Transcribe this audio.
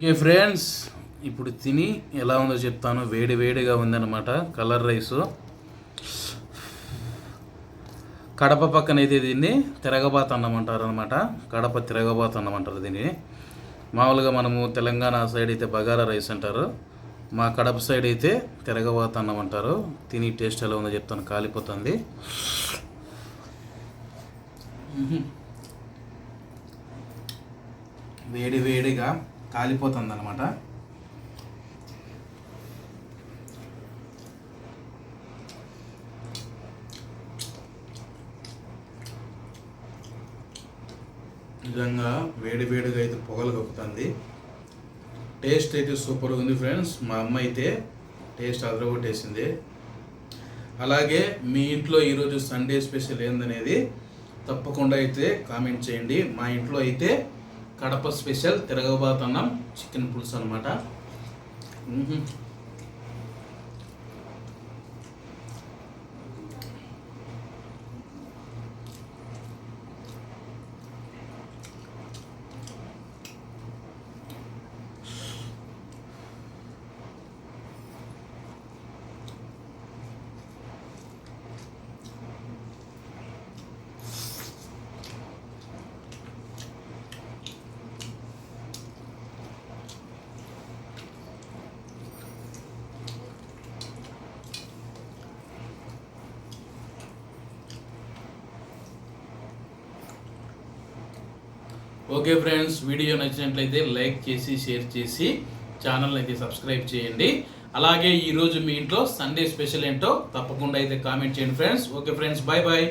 Okay friends ఇప్పుడు తిని ఎలా ఉందో చెప్తాను. వేడి వేడిగా ఉందన్నమాట కలర్ రైస్. కడప పక్కన అయితే దీన్ని తిరగబాత్ అన్నం అంటారు అనమాట కడప తిరగబాత్ అన్నం అంటారు దీన్ని. మామూలుగా మనము తెలంగాణ సైడ్ అయితే బగారా రైస్ అంటారు. మా కడప సైడ్ అయితే తిరగబాత్ అన్నం అంటారు తిని టేస్ట్ ఎలా ఉందో చెప్తాను. కాలిపోతుంది. వేడి వేడిగా కాలిపోతుంది అనమాట నిజంగా వేడి వేడిగా అయితే పొగలు కక్కుతుంది. టేస్ట్ అయితే సూపర్గా ఉంది ఫ్రెండ్స్ మా అమ్మ అయితే టేస్ట్ అదరగొట్టేసింది. అలాగే మీ ఇంట్లో ఈరోజు సండే స్పెషల్ ఏందనేది తప్పకుండా అయితే కామెంట్ చేయండి. మా ఇంట్లో అయితే కడప స్పెషల్ తిరగబాతన్నం చికెన్ పులుసు అనమాట ఓకే ఫ్రెండ్స్ వీడియో నచ్చినట్లయితే లైక్ చేసి షేర్ చేసి ఛానల్ అయితే సబ్స్క్రైబ్ చేయండి. అలాగే ఈరోజు మీ ఇంట్లో సండే స్పెషల్ ఏంటో తప్పకుండా అయితే కామెంట్ చేయండి friends. Okay friends bye bye.